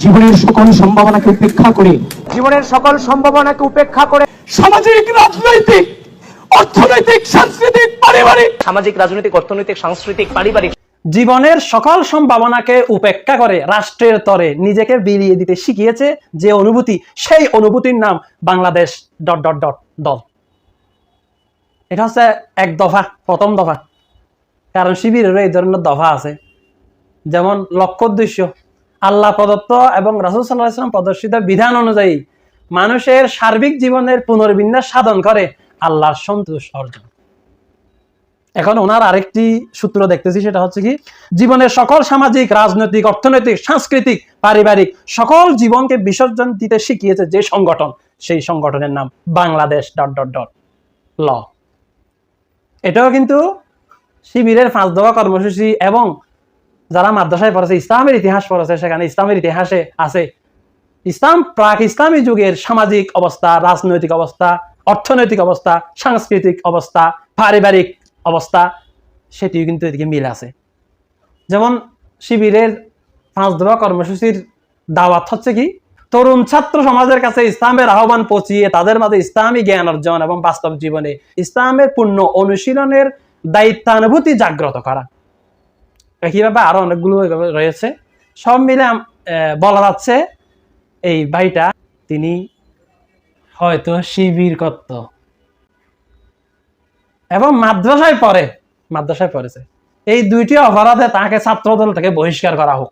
জীবনের সকল সম্ভাবনাকে উপেক্ষা করে জীবনের সকল সম্ভাবনাকে উপেক্ষা করে সামাজিক রাজনৈতিক অর্থনৈতিক সাংস্কৃতিক পারিবারিক সামাজিক রাজনৈতিক অর্থনৈতিক সাংস্কৃতিক পারিবারিক জীবনের সকল সম্ভাবনাকে উপেক্ষা করে রাষ্ট্রের তরে নিজেকে বিলিয়ে দিতে শিখিয়েছে যে অনুভূতি সেই অনুভূতির নাম বাংলাদেশ ডট ডট ডট দল। এটা হচ্ছে এক দফা প্রথম দফা। কারণ শিবিরেরও এই ধরনের দফা আছে। যেমন লক্ষ্য উদ্দেশ্য আল্লাহ প্রদত্ত এবং রাসুল সাল্লাহ ইসলাম প্রদর্শিত বিধান অনুযায়ী মানুষের সার্বিক জীবনের পুনর্বিন্যাস সাধন করে আল্লাহর সন্তোষ অর্জন। এখন ওনার আরেকটি সূত্র দেখতেছি, সেটা হচ্ছে কি, জীবনের সকল সামাজিক, রাজনৈতিক, অর্থনৈতিক, সাংস্কৃতিক, পারিবারিক সকল জীবনকে বিসর্জন দিতে শিখিয়েছে যে সংগঠন, সেই সংগঠনের নাম বাংলাদেশ ডট ডট ডট ল। এটাও কিন্তু শিবিরের পাঁচ দফা কর্মসূচি এবং যারা মাদ্রাসায় পড়েছে, ইসলামের ইতিহাস পড়েছে, সেখানে ইসলামের ইতিহাসে আছে। ইসলাম প্রাক ইসলামী যুগের সামাজিক অবস্থা, রাজনৈতিক অবস্থা, অর্থনৈতিক অবস্থা, সাংস্কৃতিক অবস্থা, পারিবারিক অবস্থা, সেটিও কিন্তু এদিকে মিল আছে। যেমন শিবিরের পাঁচ দফা কর্মসূচির দাওয়াত হচ্ছে কি? তরুণ ছাত্র সমাজের কাছে ইসলামের আহ্বান পৌঁছিয়ে তাদের মাঝে ইসলামী জ্ঞান অর্জন এবং বাস্তব জীবনে ইসলামের পূর্ণ অনুশীলনের দায়িত্বানুভূতি জাগ্রত করা। একইভাবে আরও অনেকগুলো রয়েছে। সব মিলে বলা যাচ্ছে এই ভাইটা তিনি হয়তো শিবির করত। এবং মাদ্রাসায় পড়ে, মাদ্রাসায় পড়েছে। এই দুইটি অপরাধে তাকে ছাত্রদল থেকে বহিষ্কার করা হোক।